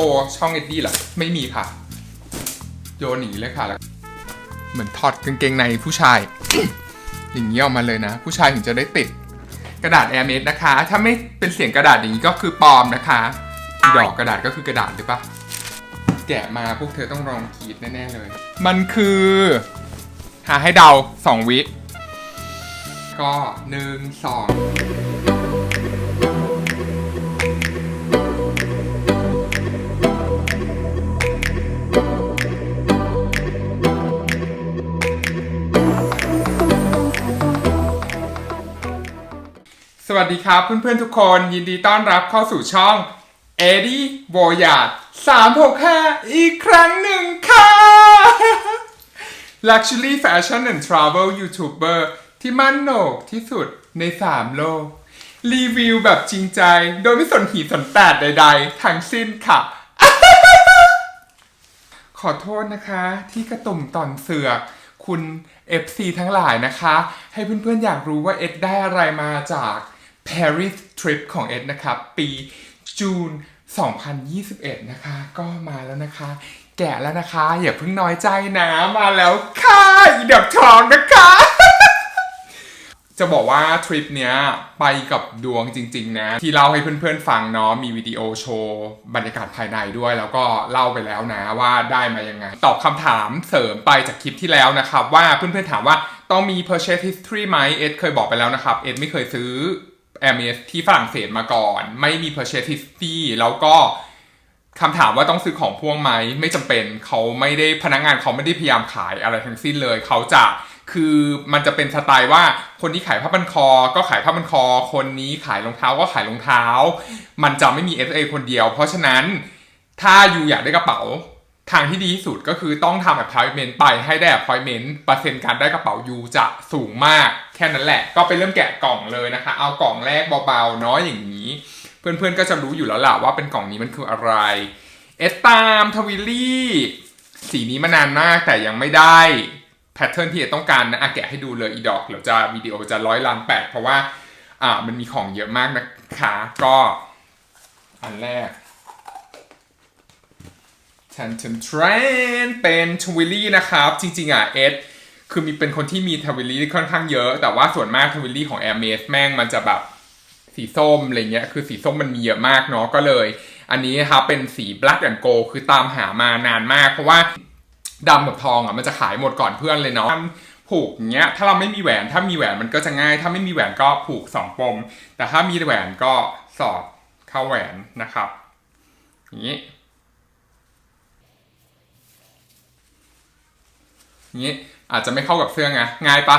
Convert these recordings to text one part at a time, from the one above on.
โอช่องเอ็ดดี้เหรอไม่มีค่ะ โยนหนีเลยค่ะแล้วเหมือนถอดกางเกงในผู้ชาย อย่างนี้ออกมาเลยนะ ผู้ชายถึงจะได้ติด กระดาษแอร์เมดนะคะ ถ้าไม่เป็นเสียงกระดาษอย่างนี้ก็คือปลอมนะคะอีดอกกระดาษก็คือกระดาษหรือปะแกะมาพวกเธอต้องลองขีดแน่ๆเลย มันคือ หาให้เดาสองวิ ก็หนึ่งสอง สวัสดีครับเพื่อนๆทุกคนยินดีต้อนรับเข้าสู่ช่อง e d d i e v o y a g e 365 อีกครั้งหนึ่งค่ะ Luxury Fashion and Travel YouTuber ที่มั่นโหนกที่สุดใน 3 โลก รีวิวแบบจริงใจ โดยไม่สนหีสนแตดใดๆ ทั้งสิ้นค่ะ ขอโทษนะคะที่กระตุ่มต่อนเสือกคุณ FC ทั้งหลายนะคะ ให้เพื่อนๆอยากรู้ว่าเอ็ดได้อะไรมาจาก Paris Trip ของเอ็ดนะครับ ปีจูน 2021 นะคะ ก็มาแล้วนะคะ แกะแล้วนะคะ อย่าเพิ่งน้อยใจนะ มาแล้วค่ะอีดับทองนะคะ จะบอกว่าทริปเนี้ยไปกับดวงจริง ๆ นะ ที่เล่าให้เพื่อนๆฟังเนาะมีวิดีโอโชว์ บรรยากาศภายในด้วย แล้วก็เล่าไปแล้วนะว่าได้มายังไง ตอบคำถามเสริมไปจากคลิปที่แล้วนะครับ ว่าเพื่อนๆถามว่าต้องมี purchase history ไหมเอ็ดเคยบอกไปแล้วนะครับเอ็ดไม่เคยซื้อ a m s ที่ฝรั่งเศสมาก่อน ไม่มี purchase history แล้วก็คำถามว่าต้องซื้อของพ่วงไหมไม่จำเป็นเขาไม่ได้พนักงานเขาไม่ได้พยายามขายอะไรทั้งสิ้นเลย เขาจะคือมันจะเป็นสไตล์ว่าคนที่ขายผ้าพันคอ ก็ขายผ้าพันคอ คนนี้ขายรองเท้าก็ขายรองเท้า มันจะไม่มี SA คนเดียว เพราะฉะนั้นถ้าอยู่อยากได้กระเป๋า ทางที่ดีที่สุดก็คือต้องทำ appointment ไปให้ได้ appointment เปอร์เซ็นต์การได้กระเป๋ายูจะสูงมาก แค่นั้นแหละ ก็ไปเริ่มแกะกล่องเลยนะคะ เอากล่องแรกเบาๆเนาะอย่างนี้ เพื่อนๆก็จะรู้อยู่แล้วล่ะว่าเป็นกล่องนี้มันคืออะไรเอสตามทวิลลี่สีนี้มานานมากแต่ยังไม่ได้แพทเทิร์นที่ต้องการนะอะแกะให้ดูเลยอีดอกเดี๋ยวจะวิดีโอจะร้อยล้านแปดเพราะว่าอ่ามันมีของเยอะมากนะคะ ก็อันแรก ทันทันเทรนเป็นทวิลลี่นะครับ จริง ๆ อะเอสคือมีเป็นคนที่มีทวิลลี่ค่อนข้างเยอะ แต่ว่าส่วนมากทวิลลี่ของ Air m a แม่งมันจะแบบสีส้มอะไรเงี้ย คือสีส้มมันมีเยอะมากเนาะก็เลย อันนี้นะครับเป็นสี black and gold คือตามหามานานมาก เพราะว่าดำกับทองอะมันจะขายหมดก่อนเพื่อนเลยเนาะผูกเงี้ยถ้าเราไม่มีแหวนถ้ามีแหวนมันก็จะง่าย ถ้าไม่มีแหวนก็ผูกสองปม แต่ถ้ามีแหวนก็สอดเข้าแหวนนะครับอย่างนี้ อย่าง นี้อาจจะไม่เข้ากับเสื้อไงง่ายปะ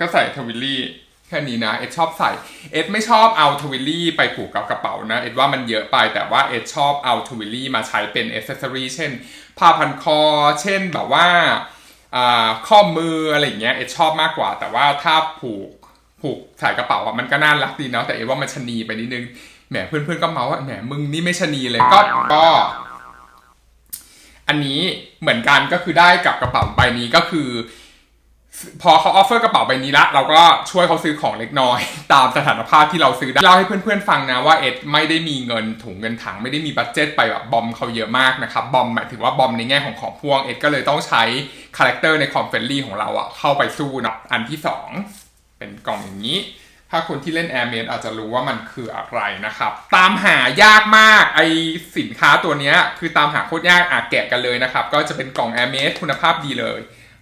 ก็ใส่ทวิลลี่แค่นี้นะเอ็ดชอบใส่เอ็ดไม่ชอบเอาทวิลลี่ไปผูกกับกระเป๋านะเอ็ดว่ามันเยอะไปแต่ว่าเอ็ดชอบเอาทวิลลี่มาใช้เป็นอเซอรี่เช่น ผ้าพันคอ เช่นแบบว่าข้อมืออะไรอย่างเงี้ยเอ็ดชอบมากกว่า แต่ว่าถ้าผูกผูกใส่กระเป๋าอะมันก็น่ารักดีเนาะแต่เอ็ดว่ามันชะนีไปนิดนึงแหมเพื่อนๆก็เมาว่าแหมมึงนี่ไม่ชะนีเลยก็ก็ อันนี้เหมือนกันก็คือได้กับกระเป๋าใบนี้ก็คือ พอเขาออฟเฟอร์กระเป๋าใบนี้ละ เราก็ช่วยเขาซื้อของเล็กน้อย ตามสถานภาพที่เราซื้อได้เล่าให้เพื่อนๆฟังนะว่าเอ็ดไม่ได้มีเงินถุงเงินถังไม่ได้มีบัตเจตไปแบบบอมเขาเยอะมากนะครับบอมหมายถึงว่าบอมในแง่ของของพ่วงเอ็ดก็เลยต้องใช้คาแรคเตอร์ในคอมเฟลลี่ของเราอะเข้าไปสู้นะอันที่สองเป็นกล่องอย่างนี้ ถ้าคนที่เล่น Air m a d อาจจะรู้ว่ามันคืออะไรนะครับ ตามหายากมากไอสินค้าตัวนี้คือตามหาโคตรยากอะแกะกันเลยนะครับ ก็จะเป็นกล่อง Air m a d คุณภาพดีเลย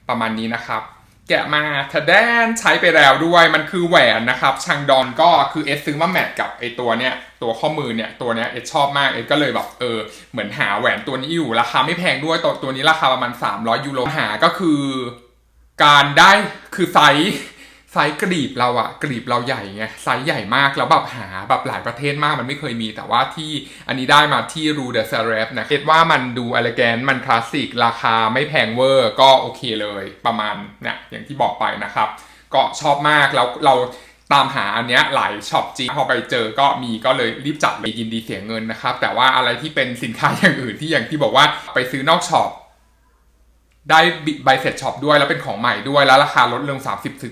ประมาณนี้นะครับแกะมาทะแดนใช้ไปแล้วด้วยมันคือแหวนนะครับชังดอนก็คือเอสซื้อมาแมทกับไอตัวเนี้ยตัวข้อมือเนี่ยตัวเนี้ยเอสชอบมากเอสก็เลยแบบเออเหมือนหาแหวนตัวนี้อยู่ราคาไม่แพงด้วยตัวตัวนี้ราคาประมาณ300ยูโรหาก็คือ การได้คือไซส์ ไซส์กรีบเราอะกรีบเราใหญ่ไงไซส์ใหญ่มากแล้วแบบหาแบบหลายประเทศมากมันไม่เคยมีแต่ว่าที่อันนี้ได้มาที่รูเดอร์ซาเรฟนะคิดว่ามันดูอ l ลแกนมันคลาสสิกราคาไม่แพงเวอร์ก็โอเคเลยประมาณเนี่ยอย่างที่บอกไปนะครับ ก็ชอบมากแล้วเราตามหาอันเนี้ยหลายช็อปจริงพอไปเจอก็มีก็เลยรีบจัดเลยยินดีเสียเงินนะครับ แต่ว่าอะไรที่เป็นสินค้าอย่างอื่นที่อย่างที่บอกว่าไปซื้อนอกช็อป ได้ใบเสร็จช็อปด้วย แล้วเป็นของใหม่ด้วยแล้วราคาลดลง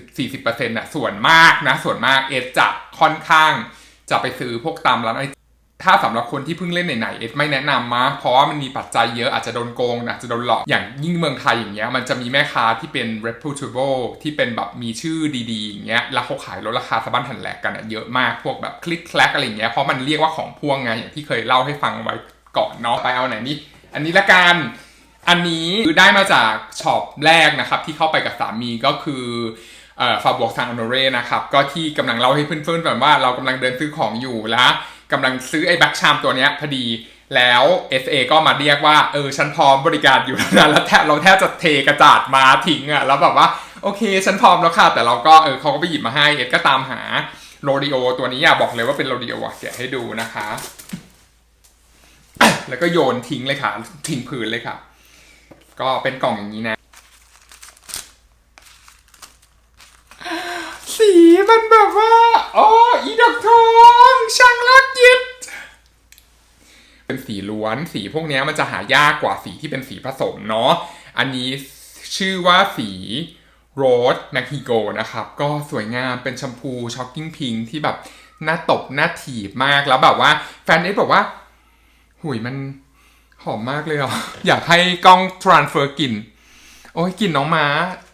30-40%น่ะส่วนมากนะ ส่วนมากเอสจะค่อนข้างจะไปซื้อพวกตามร้านไอถ้าสำหรับคนที่เพิ่งเล่นไหนๆเอ็ดไม่แนะนำมาเพราะว่ามันมีปัจจัยเยอะอาจจะโดนโกงอาจจะโดนหลอกอย่างยิ่งเมืองไทยอย่างเงี้ยมันจะมีแม่ค้าที่เป็น reputable ที่เป็นแบบมีชื่อดีๆอย่างเงี้ยแล้วเขาขายลดราคาสะบั้นหันแหลกกันอะเยอะมากพวกแบบคลิกแคลกอะไรเงี้ยเพราะมันเรียกว่าของพ่วงไงอย่างที่เคยเล่าให้ฟังไว้ก่อนเนาะไปเอาไหนนี่อันนี้ละกัน อันนี้คือได้มาจากช็อปแรกนะครับที่เข้าไปกับสามีก็คือฟาบวกซางอโนเรนะครับก็ที่กำลังเล่าให้เพื่อนๆแบบว่าเรากำลังเดินซื้อของอยู่แล้วกำลังซื้อไอ้แบ็กชามตัวเนี้ยพอดีแล้ว FA ก็มาเรียกว่าเออฉันพร้อมบริการอยู่แล้วนะแล้วแทบเราแทบจะเทกระจาดมาทิ้งอะ่ะแล้วแบบว่าโอเคฉันพร้อมแล้วค่ะ แต่เราก็เออเขาก็ไปหยิบมาให้เอ็ดก็ตามหาโรดิโอตัวนี้อะบอกเลยว่าเป็นโรดิโออะแกะให้ดูนะคะ แล้วก็โยนทิ้งเลยค่ะ ทิ้งพื้นเลยค่ะ ก็เป็นกล่องอย่างนี้นะ สีมันแบบว่าโอ้อีดอกทองช่างรักยิบเป็นสีล้วนสีพวกเนี้ยมันจะหายากกว่าสีที่เป็นสีผสมเนาะอันนี้ชื่อว่าสีโรสแมคฮิโกนะครับ ก็สวยงามเป็นชมพูช็อกกิ้งพิงที่แบบหน้าตบหน้าถีบมากแล้วแบบว่า แฟนเอสบอกว่า หุยมัน หอมมากเลยอะ อยากให้กล้อง transfer กลิ่น โอ้ยกลิ่นน้องม้า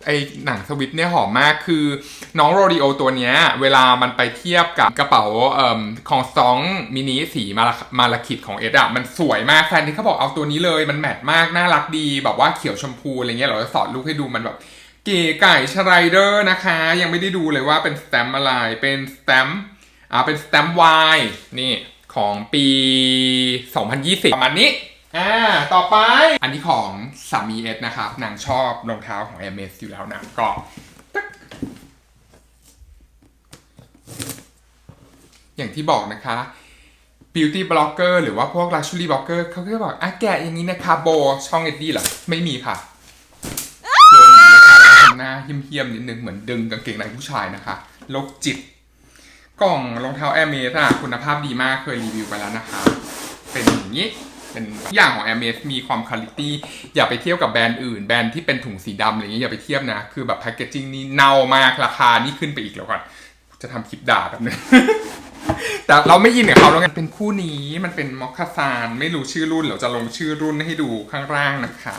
ไอหนังสวิตเนี่ยหอมมากคือ น้องโรดิโอตัวเนี้ย เวลามันไปเทียบกับกระเป๋าเอ่อของซองมินิสีมาลมาลคิดของเอ็ดอะมันสวยมากแฟนที่เขาบอกเอาตัวนี้เลย มันแมทมาก น่ารักดี แบบว่าเขียวชมพูอะไรเงี้ยเราจะสอนลูกให้ดูมันแบบเก๋ไก่ชไรเดอร์นะคะ ยังไม่ได้ดูเลยว่าเป็นสแตมอะไรเป็นสแตมอ่าเป็นสแตมวายนี่ของปี 2020 ประมาณนี้ อ่า ต่อไป อันนี้ของสามีเอสนะครับ นางชอบรองเท้าของ m s อยู่แล้วนะก็อย่างที่บอกนะคะ beauty blogger หรือว่าพวก luxury blogger เขาก็จะบอกอะแกะอย่างนี้นะคะโบช่องเอ็ดดี้เหรอ ไม่มีค่ะโยนอย่างนี้นะคะทำหน้าเฮี้ยมๆนิดนึงเหมือนดึงกางเกงในผู้ชายนะคะโรคจิต กล่องรองเท้า Air m a d อะคุณภาพดีมากเคยรีวิวไปแล้วนะคะ เป็นอย่างนี้ เป็นอย่างของ Air m a d มีความคุณภาพอย่าไปเทียบกับแบรนด์อื่น แบรนด์ที่เป็นถุงสีดำอะไรเงี้ยอย่าไปเทียบนะ คือแบบแพคเกจจิ้งนี่เน่ามากราคานี่ขึ้นไปอีกแล้วก่อนจะทำคลิปด่าแบบนึงแต่เราไม่ยินกับเขาแล้วไงเป็นคู่นี้มันเป็นมอคคาซานไม่รู้ชื่อรุ่นเดี๋ยวจะลงชื่อรุ่นให้ดูข้างล่างนะคะ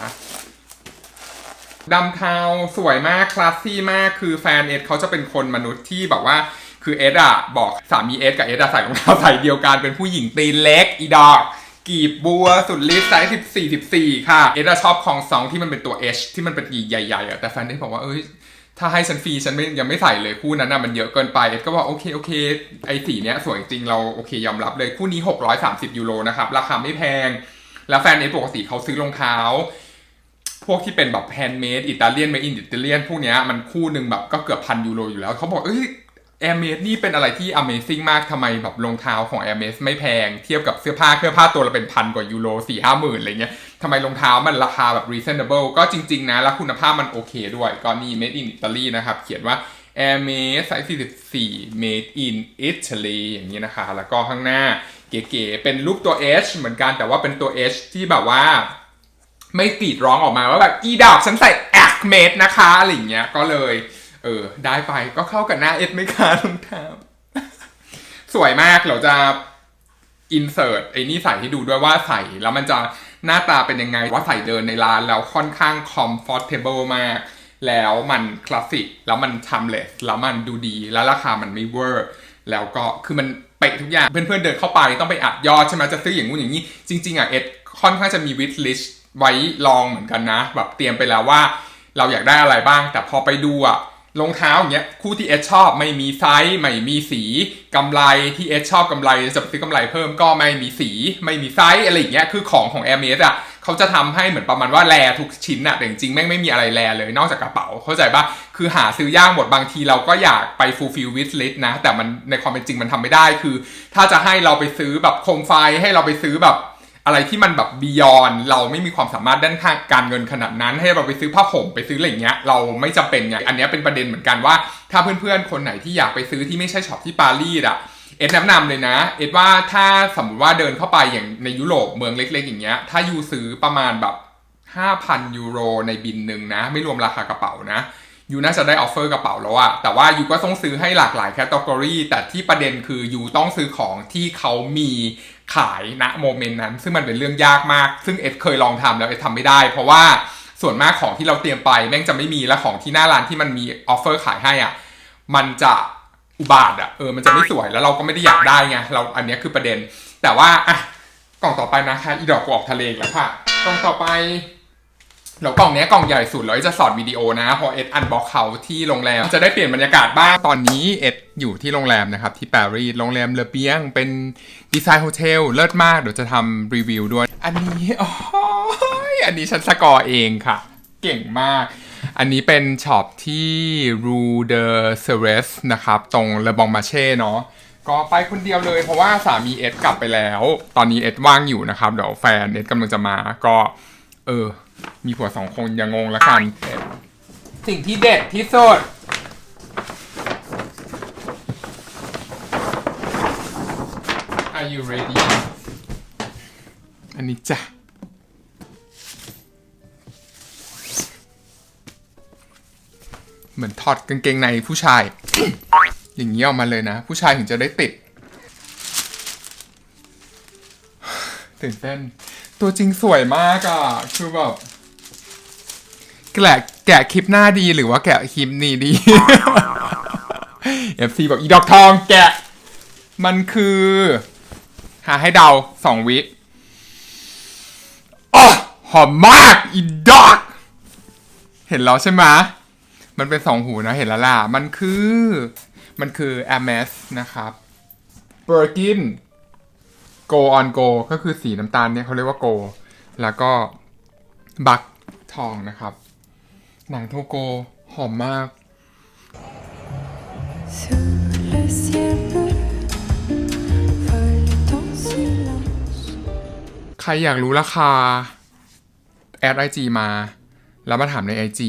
ดำเทาสวยมาก คลาสซี่มากคือแฟนเอ็ดเขาจะเป็นคนมนุษย์ที่แบบว่าคือเอ็ดอะบอกสามีเอ็ดกับเอ็ดอะใส่รองเท้าใส่เดียวกันเป็นผู้หญิงตีนเล็กอีดอก กีบบัวสุดฤทธิ์ไซส์สิบสี่สิบสี่ค่ะ เอ็ดชอบคองซองที่มันเป็นตัว H ที่มันเป็นใหญ่ๆอะแต่แฟนเอ็ดบอกว่าเอ้ยถ้าให้ฉันฟรีฉันไม่ยังไม่ใส่เลยคู่นั้นนะมันเยอะเกินไปเอ็ดก็บอกโอเค โอเค ไอ้สีเนี้ยสวยจริงเราโอเคยอมรับเลยคู่นี้ 630 ยูโรนะครับราคาไม่แพง แล้วแฟนเอ็ดปกติเขาซื้อรองเท้า พวกที่เป็นแบบแฮนด์เมดอิตาเลียนไม่อินอิตาเลียนพวกเนี้ยมันคู่หนึ่งแบบก็เกือบพันยูโรอยู่แล้วเขาบอกเอ้ย แอร์เมดนี่เป็นอะไรที่ Amazing มากทำไมแบบรองเท้าของ a i r m e d ไม่แพง เทียบกับเสื้อผ้าเสื้อผ้าตัวละเป็นพันกว่ายูโรสี่ห้าหมื่นอะไรเงี้ยทำไมรองเท้ามันราคาแบบ reasonable ก็จริง ๆ นะ แล้วคุณภาพมันโอเคด้วย ก็นี่ made in Italy นะครับ เขียนว่า a i r m e d ไซส์44 made in Italy อย่างนี้นะคะ แล้วก็ข้างหน้าเก๋ๆเป็นรูปตัว H เหมือนกันแต่ว่าเป็นตัว H ที่แบบว่า ไม่กรีดร้องออกมาว่าแบบอีดอกฉันใส่แอคเมดนะคะอะไรเงี้ยก็เลย เออ ได้ไปก็เข้ากับหน้าเอ็ดไม่คารองเท้าสวยมากเราจะอินเสิร์ตไอ้นี่ใส่ให้ดูด้วยว่าใส่แล้วมันจะหน้าตาเป็นยังไงว่าใส่เดินในร้านแล้วค่อนข้าง comfortable มาก แล้วมันคลาสสิกแล้วมันทำเลสแล้วมันดูดี แล้วราคามันไม่เวอร์แล้วก็คือมันเป๊ะทุกอย่าง เพื่อนๆเดินเข้าไปต้องไปอัดยอดใช่ไหมจะซื้ออย่างงู้นอย่างนี้ จริง ๆอะเอ็ดค่อนข้างจะมีวิดลิสไว้ลองเหมือนกันนะ แบบเตรียมไปแล้วว่า เราอยากได้อะไรบ้างแต่พอไปดูอะ รองเท้าอย่างเงี้ยคู่ที่เอสชอบไม่มีไซส์ไม่มีสีกำไรที่เอสชอบกำไรจะไปซื้อกำไรเพิ่มก็ไม่มีสีไม่มีไซส์อะไรอย่างเงี้ยคือของของ a i r m e d อะเขาจะทำให้เหมือนประมาณว่าแลทุกชิ้นอะแต่จริงๆแม่งไม่มีอะไรแลเลยนอกจากกระเป๋าเข้าใจปะคือหาซื้อยากหมดบางทีเราก็อยากไป fulfill wish list นะ แต่มันในความเป็นจริงมันทำไม่ได้คือ ถ้าจะให้เราไปซื้อแบบโคมไฟให้เราไปซื้อแบบ อะไรที่มันแบบบียอนเราไม่มีความสามารถด้านข้างการเงินขนาดนั้น ให้เราไปซื้อผ้าห่มไปซื้ออะไรอย่างเงี้ยเราไม่จำเป็นไงอันนี้เป็นประเด็นเหมือนกันว่า ถ้าเพื่อนๆคนไหนที่อยากไปซื้อที่ไม่ใช่ช็อปที่ปารีสอะเอ็ดแนะนำเลยนะ เอ็ดว่าถ้าสมมติว่าเดินเข้าไปอย่างในยุโรปเมืองเล็ก ๆ อย่างเงี้ยถ้ายูซื้อประมาณแบบ5,000ยูโรในบินหนึ่งนะ ไม่รวมราคากระเป๋านะ ยูน่าจะได้ออฟเฟอร์กระเป๋าแล้วอะแต่ว่ายูก็ต้องซื้อให้หลากหลายแคตตากรีแต่ที่ประเด็นคือยูต้องซื้อของที่เขามีขายณโมเมนต์นั้น ซึ่งมันเป็นเรื่องยากมาก ซึ่งเอ็ดเคยลองทำแล้วเอ็ดทำไม่ได้ เพราะว่าส่วนมากของที่เราเตรียมไปแม่งจะไม่มีและของที่หน้าร้านที่มันมีออฟเฟอร์ขายให้อะมันจะอุบาทอะเออมันจะไม่สวยแล้วเราก็ไม่ได้อยากได้ไงเราอันนี้คือประเด็น แต่ว่าอะกล่องต่อไปนะคะอีดอกกูออกทะเลแล้วค่ะกล่องต่อไป แล้วกล่องนี้กล่องใหญ่สุดแล้วจะสอดวิดีโอนะพอเอ็ดอันบ็อกเขาที่โรงแรม จะได้เปลี่ยนบรรยากาศบ้าง ตอนนี้เอ็ดอยู่ที่โรงแรมนะครับ ที่ปารีสโรงแรมเลเปียง เป็นดีไซน์โฮเทลเลิศมาก เดี๋ยวจะทำรีวิวด้วย อันนี้โอ้ยอันนี้ฉันสกอร์เองค่ะ เก่งมาก อันนี้เป็นช็อปที่ Rue de c e r e s นะครับ ตรงเลบองมาเช่เนาะก็ไปคนเดียวเลยเพราะว่าสามีเอ็ดกลับไปแล้ว ตอนนี้เอ็ดว่างอยู่นะครับเดี๋ยวแฟนเอ็ดกำลังจะมาก็ เออ มีผัวสองคนอย่างงงละกัน สิ่งที่เด็ดที่สุด Are you ready อันนี้จ้ะ เหมือนถอดกางเกงในผู้ชาย อย่างนี้ออกมาเลยนะ ผู้ชายถึงจะได้ติด ตื่นเต้น ตัวจริงสวยมากอะ คือแบบแกะแกะคลิปหน้าดีหรือว่าแกะคลิปนี้ดี FC บอกอีดอกทองแกะ มันคือ หาให้เดาสองวิอ๋อหอมมากอีดอก เห็นแล้วใช่ไหมมันเป็นสองหูนะเห็นแล้วล่ะ มันคือ มันคือ a m e s นะครับ Birkin Go on Go ก็คือสีน้ำตาลเนี่ยเขาเรียกว่า Go แล้วก็บักทองนะครับ หนังโทโกหอมมาก ใครอยากรู้ราคา แอดไอจีมา แล้วมาถามใน IG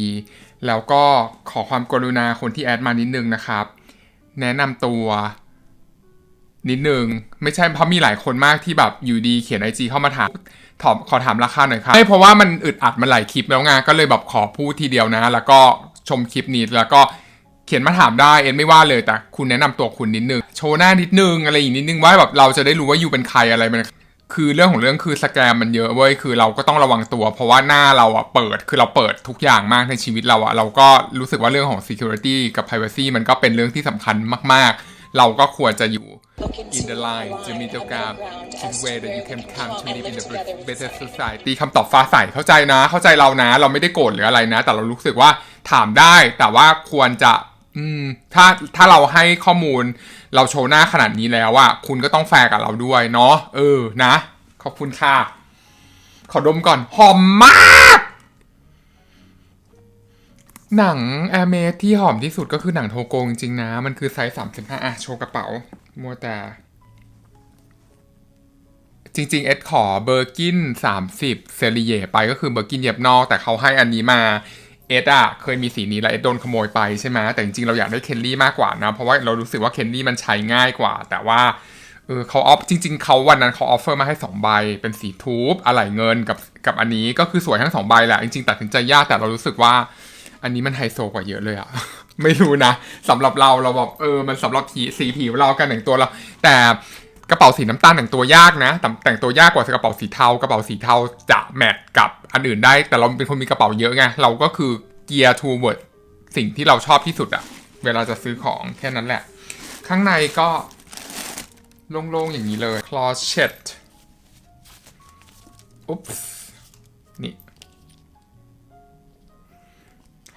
แล้วก็ขอความกรุณาคนที่แอดมานิดนึงนะครับ แนะนำตัว นิดนึง ไม่ใช่เพราะมีหลายคนมากที่แบบอยู่ดีเขียน IG เข้ามาถามถามขอถามราคาหน่อยครับไม่เพราะว่ามันอึดอัดมาหลายคลิปแล้วไงก็เลยแบบขอพูดทีเดียวนะ แล้วก็ชมคลิปนี้แล้วก็เขียนมาถามได้เอ็นไม่ว่าเลยแต่คุณแนะนำตัวคุณนิดนึงโชว์หน้านิดนึงอะไรอีกนิดนึงว่าแบบเราจะได้รู้ว่าอยู่เป็นใครอะไรเป็นคือเรื่องของเรื่องคือสแกมมันเยอะเว้ยคือเราก็ต้องระวังตัว เพราะว่าหน้าเราอะเปิดคือเราเปิดทุกอย่างมากในชีวิตเราอะเราก็รู้สึกว่าเรื่องของ security กับ privacy มันก็เป็นเรื่องที่สำคัญมาก ๆ เราก็ควรจะอยู่ in the line the middle ground is where that you can come to live in the better society คำตอบฟ้าใสเข้าใจนะ เข้าใจเรานะ เราไม่ได้โกรธหรืออะไรนะ แต่เรารู้สึกว่าถามได้ แต่ว่าควรจะอืมถ้าถ้าเราให้ข้อมูล เราโชว์หน้าขนาดนี้แล้วอะคุณก็ต้องแฟร์กับเราด้วยเนาะเออนะ ขอบคุณค่ะ ขอดมก่อนหอมมาก หนังแอร์เมสที่หอมที่สุดก็คือหนังโทโกงจริงๆนะ มันคือไซส์สามสิบห้าอะโชว์กระเป๋า มัวแต่ จริง ๆ เอ็ดขอเบอร์กิน30เซรีเยไปก็คือเบอร์กินเย็บนอก แต่เขาให้อันนี้มาเอ็ดอะเคยมีสีนี้แล้วเอ็ดโดนขโมยไปใช่ไหมแต่จริง ๆ เราอยากได้เคนลี่มากกว่านะ เพราะว่าเรารู้สึกว่าเคนลี่มันใช้ง่ายกว่า แต่ว่าเออเขาออฟจริง ๆเขาวันนั้นเขาออฟเฟอร์มาให้2ใบเป็นสีทูบอะไหล่เงินกับกับอันนี้ก็คือสวยทั้ง2ใบแหละจริงๆตัดสินใจยากแต่เรารู้สึกว่า อันนี้มันไฮโซกว่าเยอะเลยอะไม่รู้นะสำหรับเราเราบอกเออมันสำหรับสีสีผิวเราการแต่งตัวเรา แต่กระเป๋าสีน้ำตาลแต่งตัวยากนะแต่แต่งตัวยากกว่ากระเป๋าสีเทากระเป๋าสีเทาจะแมทกับอันอื่นได้ แต่เราเป็นคนมีกระเป๋าเยอะไงเราก็คือเกียร์ทูเวิร์ดสิ่งที่เราชอบที่สุดอะเวลาจะซื้อของแค่นั้นแหละ ข้างในก็โล่งๆอย่างนี้เลย closet อุ๊บ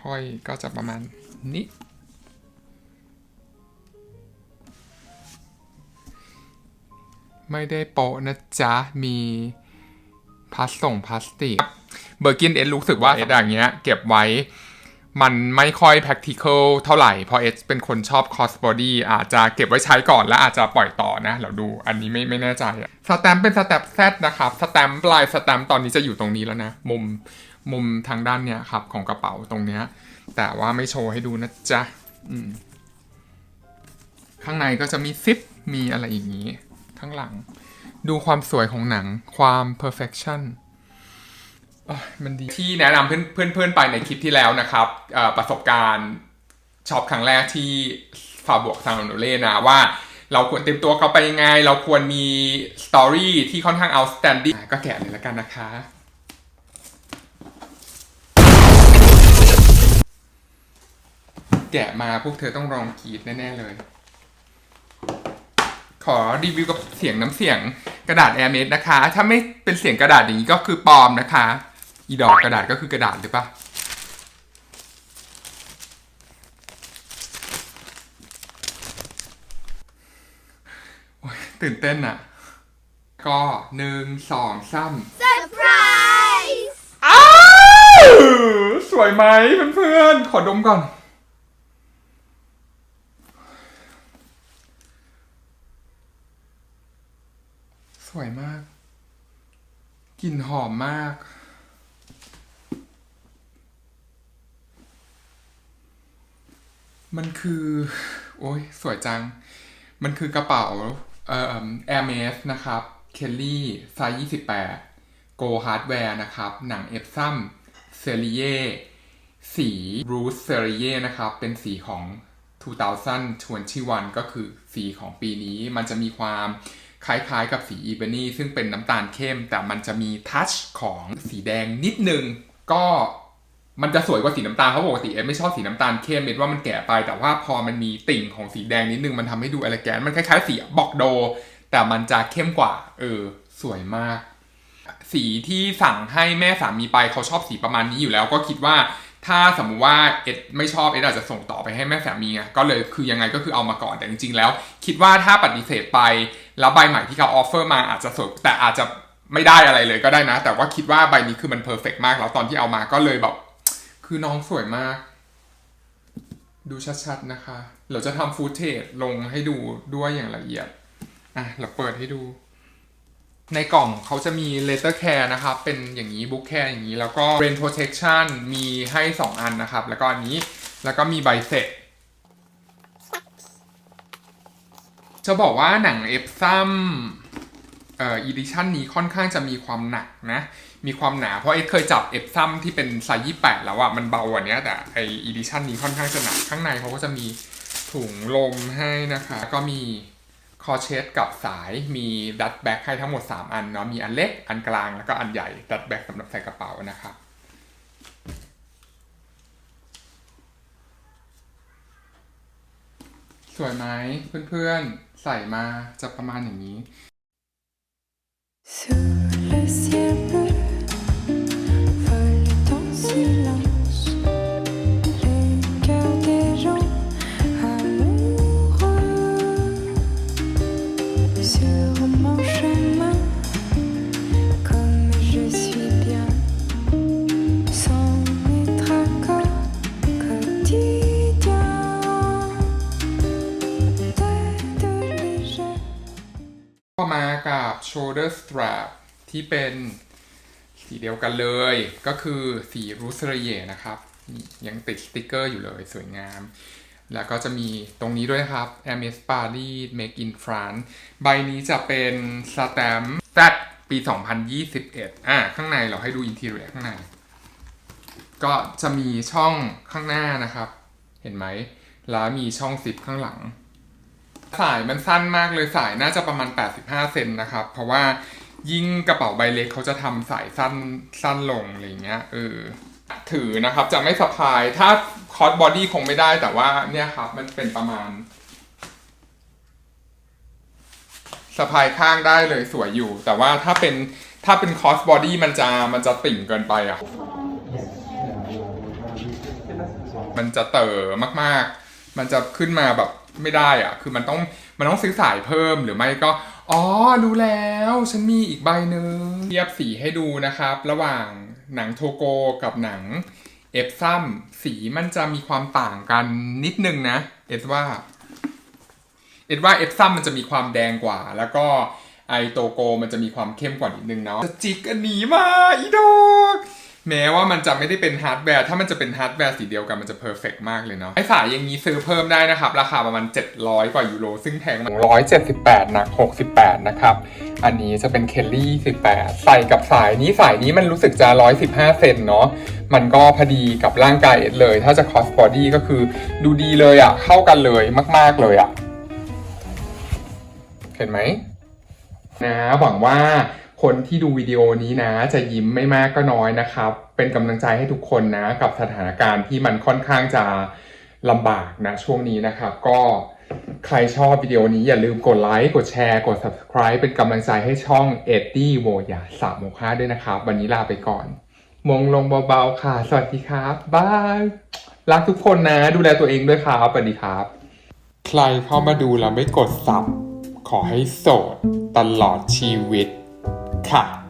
ห้อยก็จะประมาณนี้ ไม่ได้โปะนะจ๊ะ มีพลาสส่งพลาสติก เบอร์กินเอสรู้สึกว่าเอสอย่างเงี้ย เก็บไว้มันไม่ค่อย practical เท่าไหร่ เพราะเอสเป็นคนชอบ cross body อาจจะเก็บไว้ใช้ก่อนแล้วอาจจะปล่อยต่อนะ เราดู อันนี้ไม่ไม่แน่ใจอะสแตมป์เป็นสแตมป์ Z นะครับ สแตมป์ปลายสแตมป์ตอนนี้จะอยู่ตรงนี้แล้วนะ มุม มุมทางด้านเนี้ยครับของกระเป๋าตรงเนี้ย แต่ว่าไม่โชว์ให้ดูนะจ๊ะข้างในก็จะมีซิปมีอะไรอย่างนี้ ข้างหลัง ดูความสวยของหนังความ perfection มันดีที่แนะนำเพื่อนเพื่อนไปในคลิปที่แล้วนะครับ ประสบการณ์ช็อปครั้งแรกที่ฟาบวกซางโนเล่นะว่าเราควรเตรียมตัวเขาไปยังไง เราควรมีสตอรี่ที่ค่อนข้าง outstanding ก็แกะเลยแล้วกันนะคะ แกะมาพวกเธอต้องลองกรีดแน่ๆเลย ขอรีวิวกับเสียงน้ำเสียงกระดาษ Air m a d นะคะ ถ้าไม่เป็นเสียงกระดาษอย่างนี้ก็คือปลอมนะคะ อีดอกกระดาษก็คือกระดาษหรือปะโอ๊ยตื่นเต้นอะก็หนึ่งสองสาม Surprise! อ้าว สวยไหมเพื่อนๆ ขอดมก่อน สวยมาก กลิ่นหอมมาก มันคือ โอ้ยสวยจัง มันคือกระเป๋าเอ่อ Hermes นะครับ Kelly ไซส์28 Go Hardware นะครับ หนังเอฟซัมเซรีเยสีรูสเซรีเยนะครับ เป็นสีของ2021ก็คือสีของปีนี้ มันจะมีความ คล้ายๆกับสีอีเบนี่ซึ่งเป็นน้ำตาลเข้ม แต่มันจะมีทัชของสีแดงนิดนึง ก็มันจะสวยกว่าสีน้ำตาลเพราะปกติเอ็มไม่ชอบสีน้ำตาลเข้มเอ็มว่ามันแก่ไปแต่ว่าพอมันมีติ่งของสีแดงนิดนึงมันทำให้ดูเอลแกนมันคล้ายๆสีบอกโด แต่มันจะเข้มกว่า เออ สวยมาก สีที่สั่งให้แม่สามีไปเขาชอบสีประมาณนี้อยู่แล้ว ก็คิดว่าถ้าสมมุติว่าเอ็ดไม่ชอบเอ็ดอาจจะส่งต่อไปให้แม่สามีก็เลยคือยังไงก็คือเอามาก่อนแต่จริงๆแล้ว คิดว่าถ้าปฏิเสธไป แล้วใบใหม่ที่เขาออฟเฟอร์มาอาจจะสวยแต่อาจจะไม่ได้อะไรเลยก็ได้นะ แต่ว่าคิดว่าใบนี้คือมันเพอร์เฟกมาก แล้วตอนที่เอามาก็เลยแบบ คือน้องสวยมาก ดูชัดๆนะคะ เราจะทำฟูเทจลงให้ดูด้วยอย่างละเอียด อะ เราเปิดให้ดู ในกล่องเขาจะมี letter care นะครับ เป็นอย่างนี้ book care อย่างนี้ แล้วก็ rain protection มีให้ 2 อันนะครับ แล้วก็อันนี้ แล้วก็มีใบเสร็จ จะบอกว่าหนังเอฟซัมเอ่อ edition นี้ค่อนข้างจะมีความหนักนะ มีความหนาเพราะเอ็เคยจับเอฟซัมที่เป็นไซส์28แล้วอะมันเบากว่านี้แต่ไอ edition นี้ค่อนข้างจะหนักข้างในเขาก็จะมีถุงลมให้นะคะ ก็มีคอเชสกับสายมีดัตแบ็กให้ทั้งหมด 3 อันเนาะมีอันเล็กอันกลางแล้วก็อันใหญ่ดัตแบ็กสำหรับใส่กระเป๋านะครับสวยไหมเพื่อนๆ ใส่มาจะประมาณอย่างนี้ Sous le ciel bleu, vole ton silence. Shoulder strap ที่เป็นสีเดียวกันเลย ก็คือสีรูสเรเยนะครับ ยังติดสติกเกอร์อยู่เลยสวยงาม แล้วก็จะมีตรงนี้ด้วยครับ MS Paris Make in France ใบนี้จะเป็นสแตมป์แปี 2021 อะข้างในเราให้ดูอินทีเรียข้างใน ก็จะมีช่องข้างหน้านะครับ เห็นไหม แล้วมีช่องซิปข้างหลัง สายมันสั้นมากเลยสายน่าจะประมาณ 85 เซนนะครับ เพราะว่ายิ่งกระเป๋าใบเล็กเขาจะทำสายสั้นสั้นลงอะไรเงี้ยเออถือนะครับจะไม่สะพายถ้าคอสบอดี้คงไม่ได้แต่ว่าเนี่ยครับมันเป็นประมาณสะพายข้างได้เลยสวยอยู่ แต่ว่าถ้าเป็นถ้าเป็นคอสบอดี้มันจะมันจะติ่งเกินไปอะ มันจะเต๋อมากๆ มันจะขึ้นมาแบบ ไม่ได้อะคือมันต้องมันต้องซื้อสายเพิ่มหรือไม่ก็ อ๋อรู้แล้วฉันมีอีกใบหนึ่งเทียบสีให้ดูนะครับ ระหว่างหนังโทโกกับหนังเอฟซัมสีมันจะมีความต่างกันนิดนึงนะ เอสว่า เอ็ดว่าเอฟซัมมันจะมีความแดงกว่า แล้วก็ไอโตโกมันจะมีความเข้มกว่านิดนึงเนาะจะจิกอันนี้มาอีดอก แม้ว่ามันจะไม่ได้เป็นฮาร์ดแวร์ถ้ามันจะเป็นฮาร์ดแวร์สีเดียวกันมันจะเพอร์เฟกมากเลยเนาะไอสายอย่างนี้ซื้อเพิ่มได้นะครับ ราคาประมาณ 700 กว่ายูโร ซึ่งแพงมาก178หนัก 68 นะครับ อันนี้จะเป็นเคลลี่18 ใส่กับสายนี้สายนี้มันรู้สึกจะ 115 เซนเนาะมันก็พอดีกับร่างกายเอ็ดเลย ถ้าจะคอสบอดี้ก็คือดูดีเลยอะ่ะเข้ากันเลยมาก ๆเลยอะ่ะเห็นไหมนะหวังว่า คนที่ดูวิดีโอนี้นะ จะยิ้มไม่มากก็น้อยนะครับ เป็นกำลังใจให้ทุกคนนะ กับสถานการณ์ที่มันค่อนข้างจะลำบากนะช่วงนี้นะครับ ก็ใครชอบวิดีโอนี้อย่าลืมกดไลค์ กดแชร์ กด subscribe เป็นกำลังใจให้ช่องเอ็ดดี้โวยาสามโมค่าด้วยนะครับ วันนี้ลาไปก่อน มงลงเบาๆค่ะ สวัสดีครับบายรักทุกคนนะ ดูแลตัวเองด้วยครับสวัสดีครับ ใครเข้ามาดูแล้วไม่กดซับขอให้โสดตลอดชีวิต ค่ะ